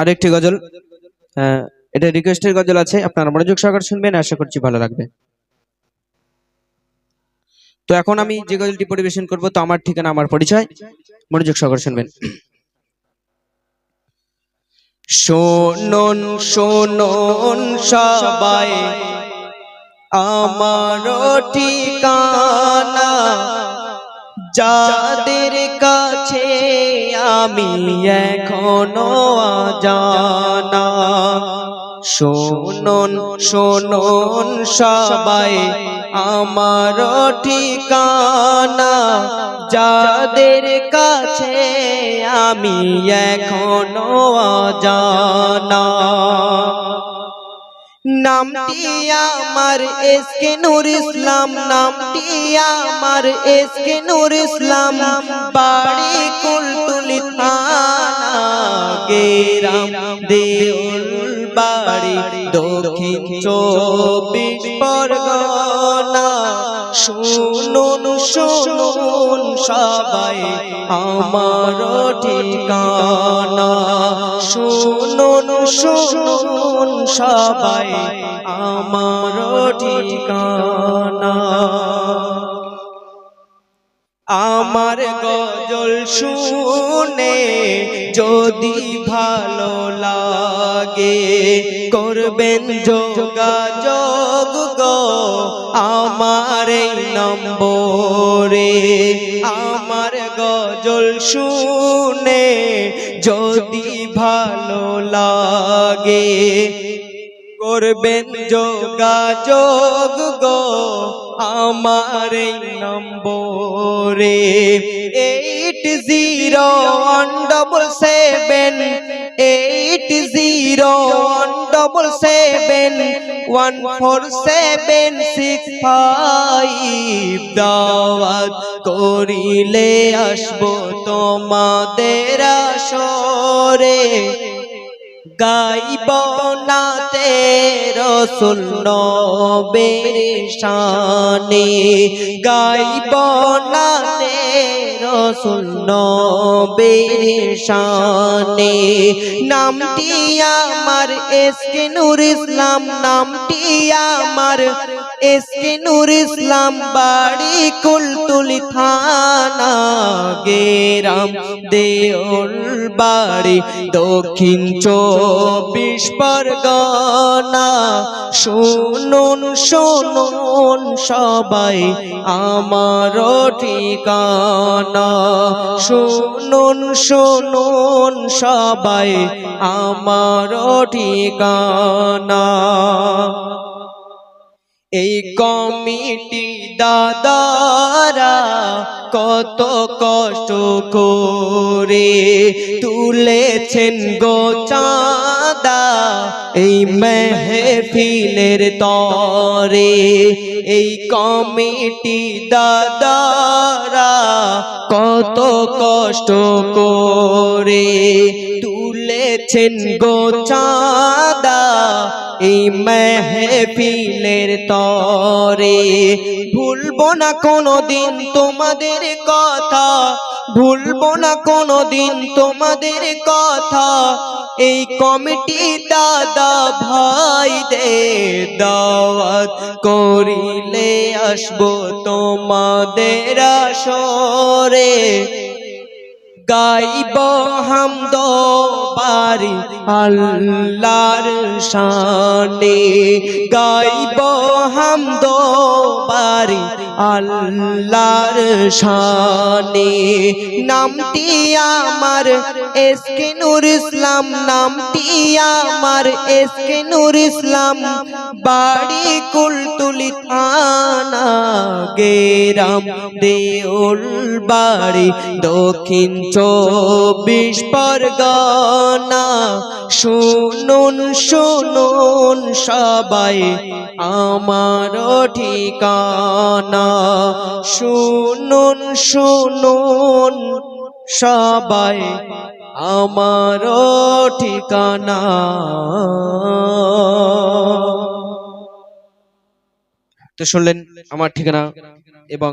আরেকটি গজল। আহ, এটা রিকোয়েস্টের গজল আছে আপনারা মনোযোগ সহকারে শুনবেন আশা করছি ভালো লাগবে। তো এখন আমি যে গজলটি পরিবেশন করব তো আমার ঠিকানা আমার পরিচয়। মনোযোগ সহকারে শুনবেন। শোনন শোনন সবাই আমার ঠিকানা। যাদের কাছে আমি এখনও জানা শোনন শোনন সবাই, আমার ঠিকানা। যাদের কাছে আমি এখনও জানা নামটি আমার এসকে নূর ইসলাম, নামটি আমার এসকে নূর ইসলাম। বাড়ি কুলতুলি থানা গেরাম বাড়ি দক্ষিণ পরগনা। শুনুন শুনুন সবাই আমার ঠিকানা। শুনুন শুনুন সবাই আমার ঠিকানা। আমার গজল শুনে যদি ভালো লাগে, করবেন যোগাযোগ গো আমার এই নম্বরে। আমার গজল শুনে যদি ভালো লাগে করবেন যোগাযোগ গো আমার নম্বরে eight zero one double seven eight zero one double seven one four seven six five দাওয়াত করিলে আসব তোমাদের আসরে। গাইব নাতে রসুল নবের শানে গাইব না রসুল নবের শানে। নামটি আমার এসকে নূর ইসলাম, নামটি আমার এসকে নূর ইসলাম বাড়ি কুলতুলি থানা, গেরাম দেউল বাড়ি, দক্ষিণ চব্বিশ পরগনা। শুনুন শুনুন সবাই আমার ঠিকানা। শুনুন শুনুন সবাই আমার ঠিকানা। এই কমিটি দাদারা কত কষ্ট করে তুলেছেন গো চাঁদা। এই মেহফিলের তরে এই কমিটি দাদারা কত কষ্ট করে তুলেছেন গো চাঁদা এই মেহফিলের তরে। ভুলবো না কোনো দিন তোমাদের কথা, ভুলবো না কোনো দিন তোমাদের কথা। এই কমিটি দাদা ভাই দে দাওয়াত করিলে আসব তোমাদের আসরে। গাইব হামদ বাড়ি আল্লাহর শানে গাইব হামদ বাড়ি আল্লাহর শানে। নামটি আমার এসকে নূর ইসলাম, নামটি আমার এসকে নূর ইসলাম। বাড়ি কুলতুলি থানা গেরাম, দেউল বাড়ি দক্ষিণ চব্বিশ পরগনা শুনুন শুনুন সবাই আমার ঠিকানা। শুনুন শুনুন সবাই আমার ঠিকানা। তো শুনলেন আমার ঠিকানা এবং